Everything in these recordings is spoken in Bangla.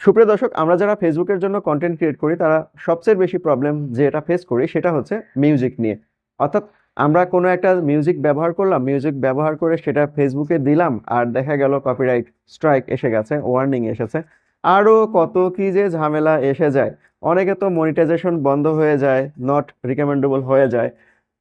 সুপ্রিয় দর্শক, আমরা যারা ফেসবুকের জন্য কন্টেন্ট ক্রিয়েট করি, তারা সবচেয়ে বেশি প্রবলেম যেটা ফেস করি, সেটা হচ্ছে মিউজিক নিয়ে। অর্থাৎ আমরা কোনো একটা মিউজিক ব্যবহার করলাম মিউজিক ব্যবহার করে সেটা ফেসবুকে দিলাম, আর দেখা গেল কপিরাইট স্ট্রাইক এসে গেছে ওয়ার্নিং এসেছে, আরও কত কি যে ঝামেলা এসে যায়। অনেকে তো মনিটাইজেশন বন্ধ হয়ে যায় নট রিকমেন্ডেবল হয়ে যায়।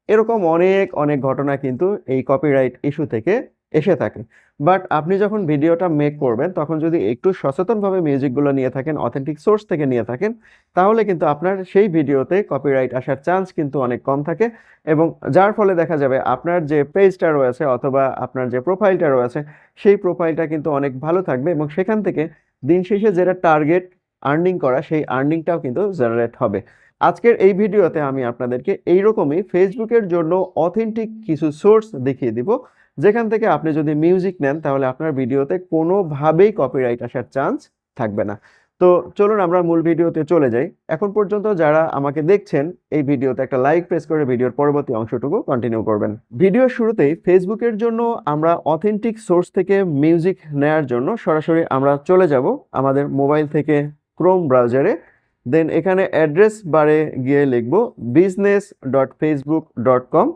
এরকম অনেক অনেক ঘটনা কিন্তু এই কপিরাইট ইস্যু থেকে এসে থাকে বাট আপনি যখন ভিডিওটা মেক করবেন, তখন যদি একটু সচেতনভাবে মিউজিকগুলো নিয়ে থাকেন অথেন্টিক সোর্স থেকে নিয়ে থাকেন, তাহলে কিন্তু আপনার সেই ভিডিওতে কপিরাইট আসার চান্স কিন্তু অনেক কম থাকে এবং যার ফলে দেখা যাবে আপনার যে পেজটা রয়েছে অথবা আপনার যে প্রোফাইলটা রয়েছে, সেই প্রোফাইলটা কিন্তু অনেক ভালো থাকবে এবং সেখান থেকে দিন শেষে যেটা টার্গেট আর্নিং করা, সেই আর্নিংটাও কিন্তু জেনারেট হবে। আজকের এই ভিডিওতে আমি আপনাদেরকে এইরকমই ফেসবুকের জন্য অথেন্টিক কিছু সোর্স দেখিয়ে দিব, যেখান থেকে আপনি যদি মিউজিক নেন, তাহলে আপনার ভিডিওতে কোনোভাবেই কপিরাইট আসার চান্স থাকবে না। তো চলুন আমরা মূল ভিডিওতে চলে যাই। এখন পর্যন্ত যারা আমাকে দেখছেন, এই ভিডিওতে একটা লাইক প্রেস করে ভিডিওর পরবর্তী অংশটুকু কন্টিনিউ করবেন। ভিডিওর শুরুতেই ফেসবুকের জন্য আমরা অথেন্টিক সোর্স থেকে মিউজিক নেয়ার জন্য সরাসরি আমরা চলে যাব আমাদের মোবাইল থেকে ক্রোম ব্রাউজারে দেন এখানে অ্যাড্রেস বারে গিয়ে লিখব business dot Facebook dot com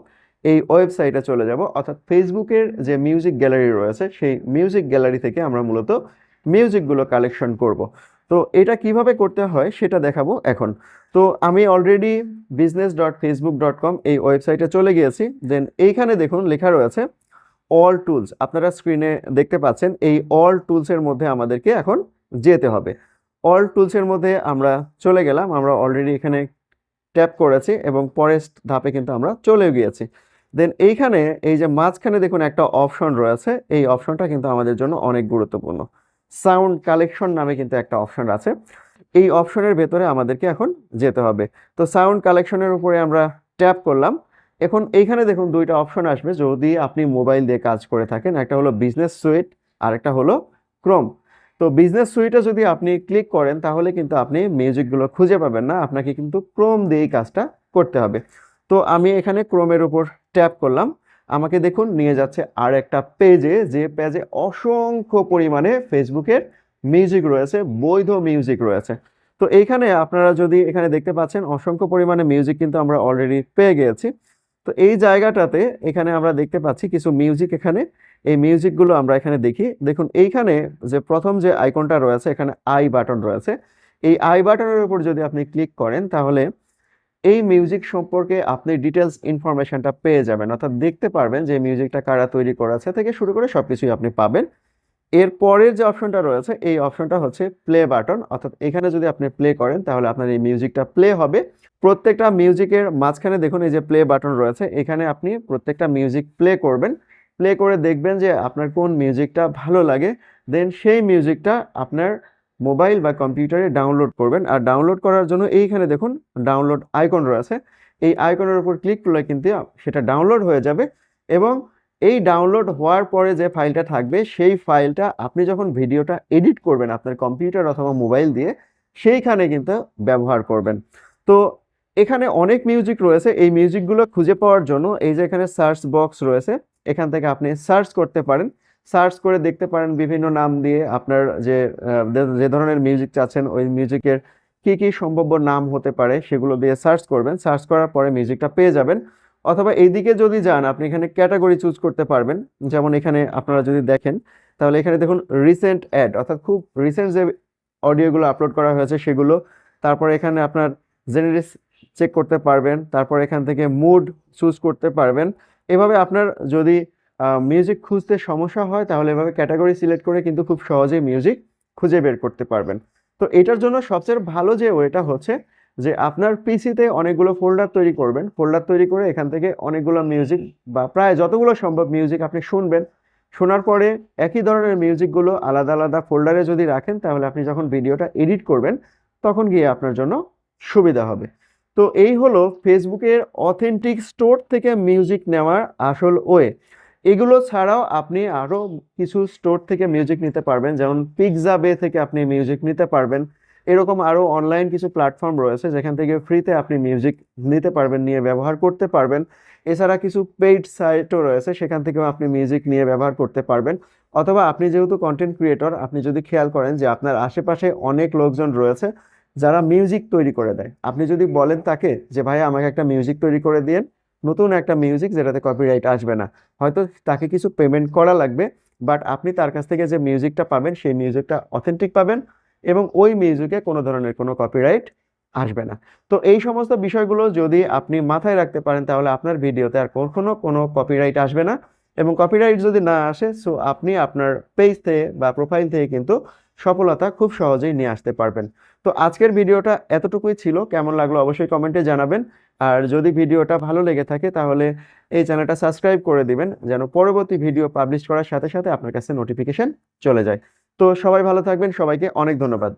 এই ওয়েবসাইটে চলে যাব। অর্থাৎ ফেসবুকের যে মিউজিক গ্যালারি রয়েছে, সেই মিউজিক গ্যালারি থেকে আমরা মূলত মিউজিকগুলো কালেকশন করব। তো এটা কীভাবে করতে হয় সেটা দেখাবো এখন। তো আমি already business dot Facebook dot com এই ওয়েবসাইটে চলে গিয়েছি। দেন এইখানে দেখুন লেখা রয়েছে অল টুলস আপনারা স্ক্রিনে দেখতে পাচ্ছেন, এই অল টুলসের মধ্যে আমাদেরকে এখন যেতে হবে। অল টুলসের মধ্যে আমরা চলে গেলাম, আমরা অলরেডি এখানে ট্যাপ করেছি এবং পরের ধাপে কিন্তু আমরা চলে গিয়েছি। দেন এইখানে এই যে মাঝখানে দেখুন একটা অপশন রয়েছে, এই অপশনটা কিন্তু আমাদের জন্য অনেক গুরুত্বপূর্ণ। সাউন্ড কালেকশন নামে কিন্তু একটা অপশন আছে। এই অপশনের ভেতরে আমাদেরকে এখন যেতে হবে। তো সাউন্ড কালেকশনের উপরে আমরা ট্যাপ করলাম। এখন এইখানে দেখুন দুইটা অপশন আসবে। যদি আপনি মোবাইল দিয়ে কাজ করে থাকেন, একটা হলো বিজনেস সুইট আর একটা হলো ক্রোম তো বিজনেস সুইটে যদি আপনি ক্লিক করেন, তাহলে কিন্তু আপনি মিউজিকগুলো খুঁজে পাবেন না। আপনাকে কিন্তু ক্রোম দিয়েই কাজটা করতে হবে। তো আমি এখানে ক্রোমের উপর ট্যাপ করলাম। আমাকে দেখুন, নিয়ে যাচ্ছে আর একটা পেজে যে পেজে অসংখ্য পরিমাণে ফেসবুকের মিউজিক রয়েছে, বৈধ মিউজিক রয়েছে। তো এইখানে আপনারা যদি এখানে দেখতে পাচ্ছেন, অসংখ্য পরিমাণে মিউজিক কিন্তু আমরা অলরেডি পেয়ে গিয়েছি তো এই জায়গাটাতে এখানে আমরা দেখতে পাচ্ছি কিছু মিউজিক এখানে। এই মিউজিকগুলো আমরা এখানে দেখি। দেখুন, এইখানে যে প্রথম যে আইকনটা রয়েছে, এখানে আই বাটন রয়েছে। এই আই বাটনের উপর যদি আপনি ক্লিক করেন, তাহলে এই মিউজিক সম্পর্কে আপনি ডিটেলস ইনফরমেশনটা পেয়ে যাবেন। অর্থাৎ দেখতে পারবেন যে মিউজিকটা কারা তৈরি করেছে থেকে শুরু করে সব কিছুই আপনি পাবেন। এর পরের যে অপশনটা রয়েছে, এই অপশনটা হচ্ছে প্লে বাটন অর্থাৎ এখানে যদি আপনি প্লে করেন, তাহলে আপনার এই মিউজিকটা প্লে হবে। প্রত্যেকটা মিউজিকের মাঝখানে দেখুন এই যে প্লে বাটন রয়েছে, এখানে আপনি প্রত্যেকটা মিউজিক প্লে করবেন। প্লে করে দেখবেন যে আপনার কোন মিউজিকটা ভালো লাগে। দেন সেই মিউজিকটা আপনার মোবাইল বা কম্পিউটারে ডাউনলোড করবেন। আর ডাউনলোড করার জন্য এইখানে দেখুন ডাউনলোড আইকন রয়েছে। এই আইকনের উপর ক্লিক করলে কিন্তু সেটা ডাউনলোড হয়ে যাবে। এবং এই ডাউনলোড হওয়ার পরে যে ফাইলটা থাকবে, সেই ফাইলটা আপনি যখন ভিডিওটা এডিট করবেন আপনার কম্পিউটার অথবা মোবাইল দিয়ে, সেইখানে কিন্তু ব্যবহার করবেন। তো এখানে অনেক মিউজিক রয়েছে। এই মিউজিকগুলো খুঁজে পাওয়ার জন্য এই যে এখানে সার্চ বক্স রয়েছে, এখান থেকে আপনি সার্চ করতে পারেন। সার্চ করে দেখতে পারেন বিভিন্ন নাম দিয়ে আপনার যে যে- ধরনের মিউজিক চাচ্ছেন, ওই মিউজিকের কি কি সম্ভাব্য নাম হতে পারে সেগুলো দিয়ে সার্চ করবেন। সার্চ করার পরে মিউজিকটা পেয়ে যাবেন। অথবা এইদিকে যদি যান, আপনি এখানে ক্যাটাগরি চুজ করতে পারবেন। যেমন এখানে আপনারা যদি দেখেন, তাহলে এখানে দেখুন রিসেন্ট অ্যাড অর্থাৎ খুব রিসেন্ট যে অডিওগুলো আপলোড করা হয়েছে সেগুলো। তারপর এখানে আপনার জেনারেস চেক করতে পারবেন, তারপর এখান থেকে মুড চুজ করতে পারবেন। এভাবে আপনার যদি মিউজিক খুঁজতে সমস্যা হয়, তাহলে এভাবে ক্যাটাগরি সিলেক্ট করে কিন্তু খুব সহজেই মিউজিক খুঁজে বের করতে পারবেন। তো এটার জন্য সবচেয়ে ভালো যে ওয়েটা হচ্ছে যে আপনার পিসিতে অনেকগুলো ফোল্ডার তৈরি করবেন। ফোল্ডার তৈরি করে এখান থেকে অনেকগুলো মিউজিক বা প্রায় যতগুলো সম্ভব মিউজিক আপনি শুনবেন। শোনার পরে একই ধরনের মিউজিকগুলো আলাদা আলাদা ফোল্ডারে যদি রাখেন, তাহলে আপনি যখন ভিডিওটা এডিট করবেন, তখন গিয়ে আপনার জন্য সুবিধা হবে। তো এই হলো ফেসবুকের অথেন্টিক স্টোর থেকে মিউজিক নেওয়ার আসল ওয়ে এগুলো ছাড়াও আপনি আরও কিছু স্টোর থেকে মিউজিক নিতে পারবেন, যেমন পিৎজা বে থেকে আপনি মিউজিক নিতে পারবেন। এরকম আরও অনলাইন কিছু প্ল্যাটফর্ম রয়েছে, যেখান থেকে ফ্রিতে আপনি মিউজিক নিতে পারবেন, নিয়ে ব্যবহার করতে পারবেন। এছাড়া কিছু পেইড সাইটও রয়েছে, সেখান থেকেও আপনি মিউজিক নিয়ে ব্যবহার করতে পারবেন। অথবা আপনি যেহেতু কন্টেন্ট ক্রিয়েটর আপনি যদি খেয়াল করেন যে আপনার আশেপাশে অনেক লোকজন রয়েছে, যারা মিউজিক তৈরি করে দেয়। আপনি যদি বলেন তাকে যে, ভাই, আমাকে একটা মিউজিক তৈরি করে দিন নতুন একটা মিউজিক যেটাতে কপিরাইট আসবে না। হয়তো তাকে কিছু পেমেন্ট করা লাগবে বাট আপনি তার কাছ থেকে যে মিউজিকটা পাবেন, সেই মিউজিকটা অথেন্টিক পাবেন। এবং ওই মিউজিকে কোনো ধরনের কোনো কপিরাইট আসবে না। তো এই সমস্ত বিষয়গুলো যদি আপনি মাথায় রাখতে পারেন, তাহলে আপনার ভিডিওতে আর কখনো কোনো কপিরাইট আসবে না। এবং কপিরাইট যদি না আসে সো আপনি আপনার পেজ থেকে বা প্রোফাইল থেকে কিন্তু সফলতা খুব সহজেই নিয়ে আসতে পারবেন। তো আজকের ভিডিওটা এতটুকুই ছিল। কেমন লাগল অবশ্যই কমেন্টে জানাবেন। আর যদি ভিডিওটা ভালো লেগে থাকে, তাহলে এই চ্যানেলটা সাবস্ক্রাইব করে দিবেন, যেন পরবর্তী ভিডিও পাবলিশ করার সাথে সাথে আপনার কাছে নোটিফিকেশন চলে যায়। তো সবাই ভালো থাকবেন সবাইকে অনেক ধন্যবাদ।